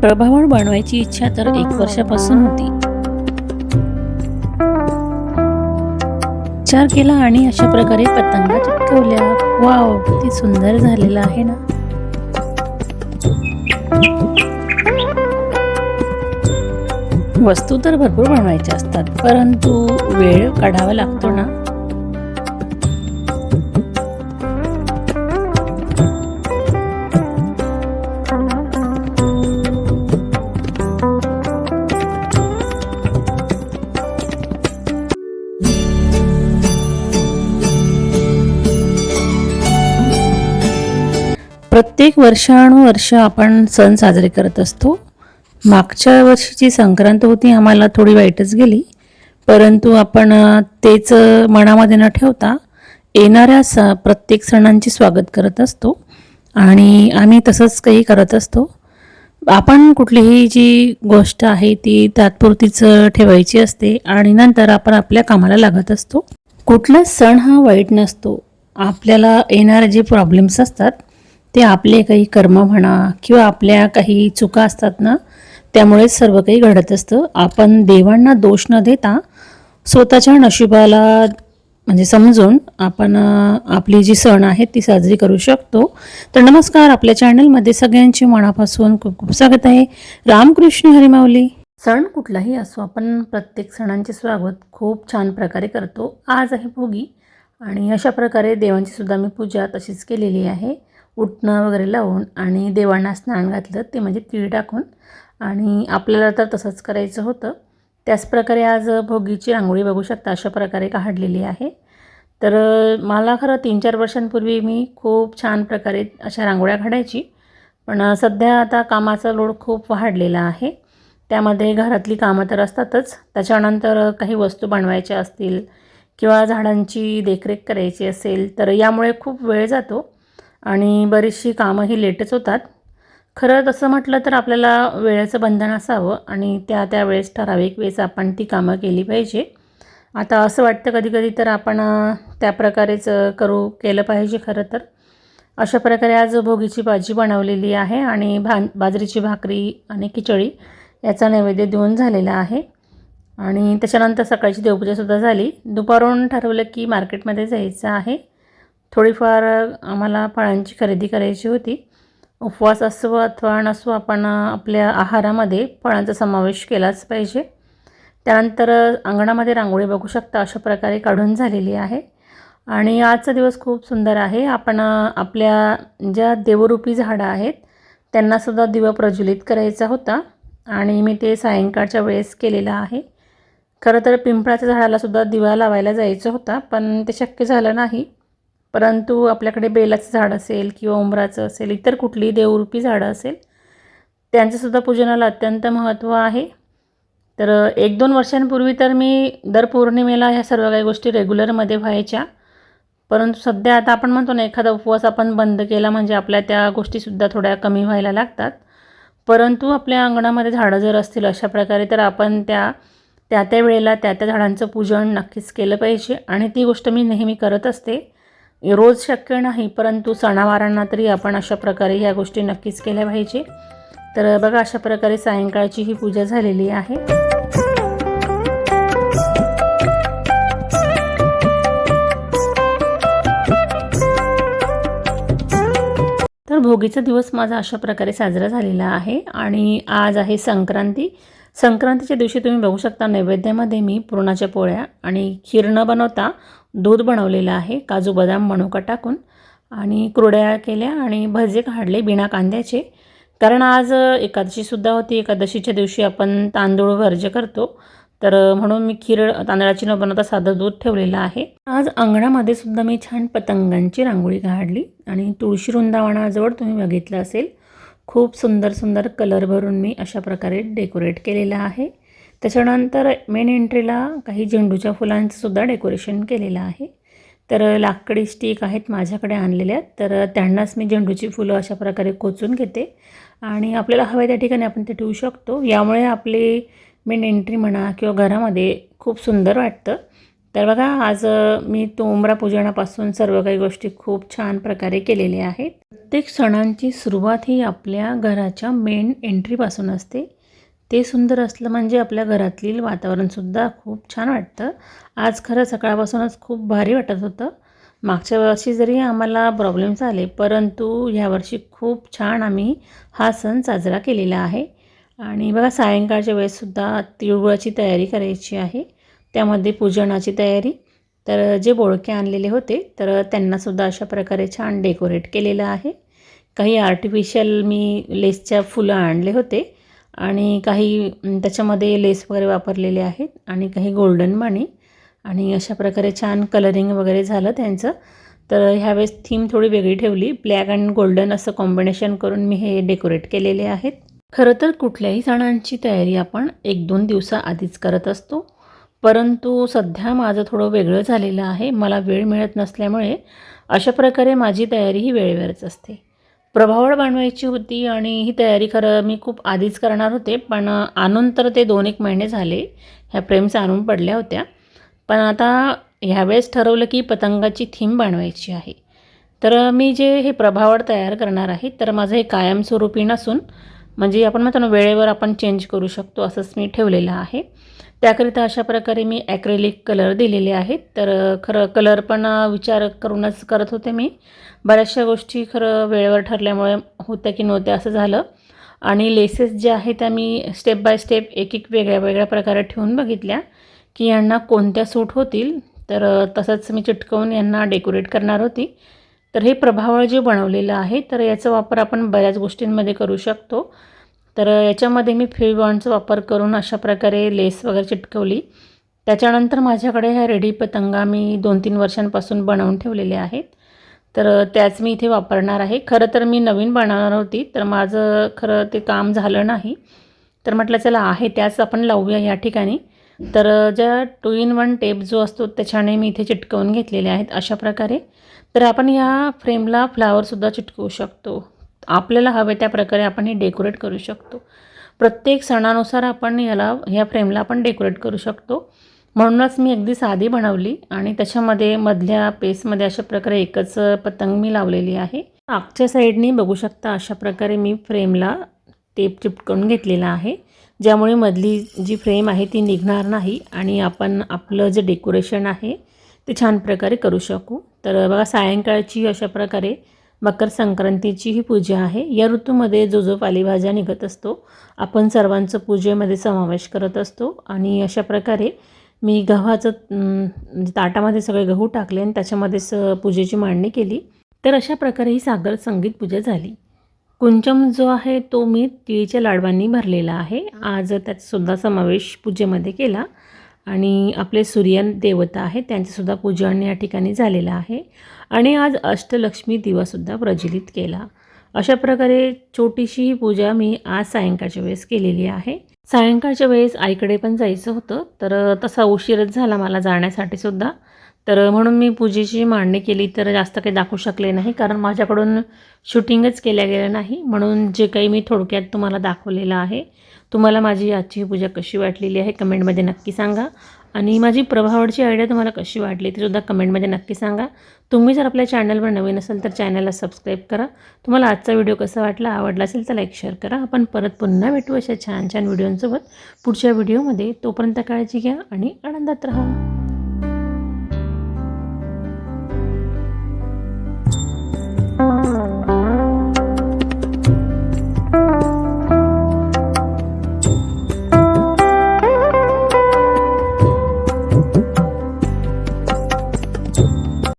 प्रभावळ बनवायची इच्छा तर एक वर्षापासून होती. विचार केला आणि अशा प्रकारे पतंगा चिटकवल्या वाव किती सुंदर झालेला आहे ना? वस्तू तर भरपूर बनवायच्या असतात परंतु वेळ काढावा लागतो ना? प्रत्येक वर्षानुवर्ष आपण सण साजरे करत असतो. मागच्या वर्षीची संक्रांत होती आम्हाला थोडी वाईटच गेली. परंतु आपण तेच मनामध्ये न ठेवता येणाऱ्या स प्रत्येक सणांचे स्वागत करत असतो. आणि आम्ही तसंच काही करत असतो. आपण कुठलीही जी गोष्ट आहे ती तात्पुरतीच ठेवायची असते आणि नंतर आपण आपल्या कामाला लागत असतो. कुठला सण हा वाईट नसतो. आपल्याला येणारे जे प्रॉब्लेम्स असतात ते आपले काही कर्म म्हणा किंवा आपल्या काही चुका असतात ना त्यामुळेच सर्व काही घडत असतं. आपण देवांना दोष न देता स्वतःच्या नशिबाला म्हणजे समजून आपण आपली जी सण आहेत ती साजरी करू शकतो. तर नमस्कार आपल्या चॅनलमध्ये सगळ्यांची मनापासून खूप खूप स्वागत आहे. रामकृष्ण हरिमावली सण कुठलाही असो आपण प्रत्येक सणांचे स्वागत खूप छान प्रकारे करतो. आज आहे भोगी आणि अशा प्रकारे देवांची सुद्धा मी पूजा तशीच केलेली आहे. उठणं वगैरे लावून आणि देवांना स्नान घातलं ते म्हणजे तीळ टाकून. आणि आपल्याला तर तसंच करायचं होतं. त्याचप्रकारे आज भोगीची रांगोळी बघू शकता अशा प्रकारे काढलेली आहे. तर मला खरं तीन चार वर्षांपूर्वी मी खूप छान प्रकारे अशा रांगोळ्या काढायची. पण सध्या आता कामाचा लोड खूप वाढलेला आहे. त्यामध्ये घरातली कामं तर असतातच. त्याच्यानंतर काही वस्तू बनवायच्या असतील किंवा झाडांची देखरेख करायची असेल तर यामुळे खूप वेळ जातो. आणि बरीचशी कामंही लेटच होतात. खरं तसं म्हटलं तर आपल्याला वेळेचं बंधन असावं आणि त्या त्या वेळेस ठराविक वेळेस आपण ती कामं केली पाहिजे. आता असं वाटतं कधी कधी तर आपण त्या प्रकारेच करू केलं पाहिजे खरं तर. अशा प्रकारे आज भोगीची भाजी बनवलेली आहे आणि भा बाजरीची भाकरी आणि खिचडी याचा नैवेद्य देऊन झालेला आहे. आणि त्याच्यानंतर सकाळची देवपूजासुद्धा झाली. दुपारून ठरवलं की मार्केटमध्ये जायचं आहे. थोडीफार आम्हाला फळांची खरेदी करायची होती. उपवास असो अथवा नसो आपण आपल्या आहारामध्ये फळांचा समावेश केलाच पाहिजे. त्यानंतर अंगणामध्ये रांगोळी बघू शकता अशा प्रकारे काढून झालेली आहे. आणि आजचा दिवस खूप सुंदर आहे. आपण आपल्या ज्या देवरूपी झाडं आहेत त्यांनासुद्धा दिवा प्रज्वलित करायचा होता. आणि मी ते सायंकाळच्या वेळेस केलेलं आहे. खरं तर पिंपळाच्या झाडालासुद्धा दिवा लावायला जायचं होता पण ते शक्य झालं नाही. परंतु आपल्याकडे बेलाचं झाड असेल किंवा उंबराचं असेल इतर कुठलीही देवरूपी झाडं असेल त्यांचंसुद्धा पूजनाला अत्यंत महत्त्व आहे. तर एक दोन वर्षांपूर्वी तर मी दर पौर्णिमेला ह्या सर्व काही गोष्टी रेग्युलरमध्ये व्हायच्या. परंतु सध्या आता आपण म्हणतो ना एखादा उपवास आपण बंद केला म्हणजे आपल्या त्या गोष्टीसुद्धा थोड्या कमी व्हायला लागतात. परंतु आपल्या अंगणामध्ये झाडं जर असतील अशा प्रकारे तर आपण त्या त्या त्या वेळेला त्या त्या झाडांचं पूजन नक्कीच केलं पाहिजे. आणि ती गोष्ट मी नेहमी करत असते. रोज शक्य नाही परंतु सणावारांना तरी आपण अशा प्रकारे ह्या गोष्टी नक्कीच केल्या पाहिजे. तर बघा अशा प्रकारे सायंकाळची ही पूजा झालेली आहे. तर भोगीचा दिवस माझा अशा प्रकारे साजरा झालेला आहे आणि आज आहे संक्रांती. संक्रांतीच्या दिवशी तुम्ही बघू शकता नैवेद्यामध्ये मी पुरणाच्या पोळ्या आणि खीर न बनवता दूध बनवलेलं आहे. काजू बदाम मनुका टाकून आणि कुरड्या केल्या आणि भजे काढले बिना कांद्याचे. कारण आज एकादशीसुद्धा होती. एकादशीच्या दिवशी आपण तांदूळ वर्ज करतो. तर म्हणून मी खीर तांदळाची न बनवता साधं दूध ठेवलेलं आहे. आज अंगणामध्ये सुद्धा मी छान पतंगांची रांगोळी काढली आणि तुळशी वृंदावनाजवळ तुम्ही बघितलं असेल. खूप सुंदर सुंदर कलर भरून मी अशा प्रकारे डेकोरेट केलेलं आहे. त्याच्यानंतर मेन एंट्रीला काही झेंडूच्या फुलांचं सुद्धा डेकोरेशन केलेलं आहे. तर लाकडी स्टिक आहेत माझ्याकडे आणलेल्या. तर त्यांनाच मी झेंडूची फुलं अशा प्रकारे कोचून घेते. आणि आपल्याला हवे त्या ठिकाणी आपण ते ठेवू शकतो. यामुळे आपली मेन एंट्री म्हणा किंवा घरामध्ये खूप सुंदर वाटतं. तर बघा आज मी तोंबरा पूजनापासून सर्व काही गोष्टी खूप छान प्रकारे केलेल्या आहेत. प्रत्येक सणांची सुरुवात ही आपल्या घराच्या मेन एंट्रीपासून असते. ते सुंदर असलं म्हणजे आपल्या घरातील वातावरणसुद्धा खूप छान वाटतं. आज खरं सकाळपासूनच खूप भारी वाटत होतं. मागच्या वर्षी जरी आम्हाला प्रॉब्लेम्स आले परंतु ह्यावर्षी खूप छान आम्ही हा सण साजरा केलेला आहे. आणि बघा सायंकाळच्या वेळेससुद्धा तिळगुळाची तयारी करायची आहे. त्यामध्ये पूजनाची तयारी. तर जे बोळके आणलेले होते तर त्यांनासुद्धा अशा प्रकारे छान डेकोरेट केलेलं आहे. काही आर्टिफिशियल मी लेसच्या फुलं आणले होते. आणि काही त्याच्यामध्ये लेस वगैरे वापरलेले आहेत आणि काही गोल्डन मणी. आणि अशा प्रकारे छान कलरिंग वगैरे झालं त्यांचं. तर ह्यावेळेस थीम थोडी वेगळी ठेवली. ब्लॅक अँड गोल्डन असं कॉम्बिनेशन करून मी हे डेकोरेट केलेले आहेत. खरं तर कुठल्याही सणांची तयारी आपण एक दोन दिवसाआधीच करत असतो. परंतु सध्या माझं थोडं वेगळं झालेलं आहे. मला वेळ मिळत नसल्यामुळे अशा प्रकारे माझी तयारी ही वेळेवरच असते. प्रभावळ बनवायची होती आणि ही तयारी खरं मी खूप आधीच करणार होते पण आणून तर ते दोन एक महिने झाले ह्या फ्रेम्स आणून पडल्या होत्या. पण आता ह्यावेळेस ठरवलं की पतंगाची थीम बनवायची आहे. तर मी जे हे प्रभावळ तयार करणार आहे तर माझं हे कायमस्वरूपी नसून म्हणजे आपण म्हणतो ना वेळेवर आपण चेंज करू शकतो असंच मी ठेवलेलं आहे. त्याकरिता अशा प्रकारे मी ॲक्रेलिक कलर दिलेले आहेत. तर खरं कलर पण विचार करूनच करत होते मी. बऱ्याचशा गोष्टी खरं वेळेवर ठरल्यामुळे होत्या की नव्हत्या असं झालं. आणि लेसेस ज्या आहेत त्या मी स्टेप बाय स्टेप एक एक वेगळ्या वेगळ्या प्रकारे ठेवून बघितल्या की यांना कोणत्या सूट होतील. तर तसंच मी चिटकवून यांना डेकोरेट करणार होती. तर हे प्रभावळ जे बनवलेलं आहे तर याचा वापर आपण बऱ्याच गोष्टींमध्ये करू शकतो. तर याच्यामध्ये मी फेविबॉन्डचा वापर करून अशा प्रकारे लेस वगैरे चिटकवली. त्याच्यानंतर माझ्याकडे ह्या रेडी पतंगा मी दोन तीन वर्षांपासून बनवून ठेवलेल्या आहेत. तर त्याच मी इथे वापरणार आहे. खरं तर मी नवीन बनवणार होती तर माझं खरं ते काम झालं नाही. तर म्हटलं चला आहे त्याच आपण लावूया या ठिकाणी. तर ज्या टू इन वन टेप जो असतो त्याच्याने मी इथे चिटकवून घेतलेले आहेत अशा प्रकारे. तर आपण या फ्रेमला फ्लावरसुद्धा चिटकवू शकतो. आपल्याला हवे त्या प्रकारे आपण हे डेकोरेट करू शकतो. प्रत्येक सणानुसार आपण याला ह्या फ्रेमला आपण डेकोरेट करू शकतो. म्हणूनच मी अगदी साधी बनवली आणि त्याच्यामध्ये मधल्या पेसमध्ये अशा प्रकारे एकच पतंग मी लावलेली आहे. मागच्या साईडनी बघू शकता अशा प्रकारे मी फ्रेमला टेप चिपकून घेतलेला आहे. ज्यामुळे मधली जी फ्रेम आहे ती निघणार नाही आणि आपण आपलं जे डेकोरेशन आहे ते छान प्रकारे करू शकू. तर बघा सायंकाळची अशा प्रकारे मकर संक्रांतीची ही पूजा आहे. या ऋतूमध्ये जो जो पालेभाज्या निघत असतो आपण सर्वांचं पूजेमध्ये समावेश करत असतो आणि अशा प्रकारे मी गव्हाचं ताटामध्ये सगळे गहू टाकले आणि त्याच्यामध्ये स पूजेची मांडणी केली. तर अशा प्रकारे ही सागर संगीत पूजा झाली. कुंचम जो आहे तो मी तिळीच्या लाडवांनी भरलेला आहे. आज त्याचासुद्धा समावेश पूजेमध्ये केला. आणि आपले सूर्यन देवता आहे त्यांचंसुद्धा पूजन या ठिकाणी झालेलं आहे. आणि आज अष्टलक्ष्मी दिवासुद्धा प्रज्वलित केला. अशा प्रकारे छोटीशी ही पूजा मी आज सायंकाळच्या वेळेस केलेली आहे. सायंकाळच्या वेळेस आईकडे पण जायचं होतं तर तसा उशीरच झाला मला जाण्यासाठी सुद्धा तर म्हणून मी पूजेची मांडणी केली तर जास्त काही दाखवू शकले नाही कारण माझ्याकडून शूटिंगच केल्या गेलं नाही. म्हणून जे काही मी थोडक्यात तुम्हाला दाखवलेलं आहे तुम्हाला माझी आजची पूजा कशी वाटलेली आहे कमेंटमध्ये नक्की सांगा. आणि माझी प्रभावडची आयडिया तुम्हाला कशी वाटली ती सुद्धा कमेंटमध्ये नक्की सांगा. तुम्ही जर आपल्या चॅनलवर नवीन असेल तर चॅनलला सबस्क्राईब करा. तुम्हाला आजचा व्हिडिओ कसा वाटला आवडला असेल तर लाईक शेअर करा. आपण परत पुन्हा भेटू अशा छान छान व्हिडिओंसोबत पुढच्या व्हिडिओमध्ये तोपर्यंत काळजी घ्या आणि आनंदात राहा.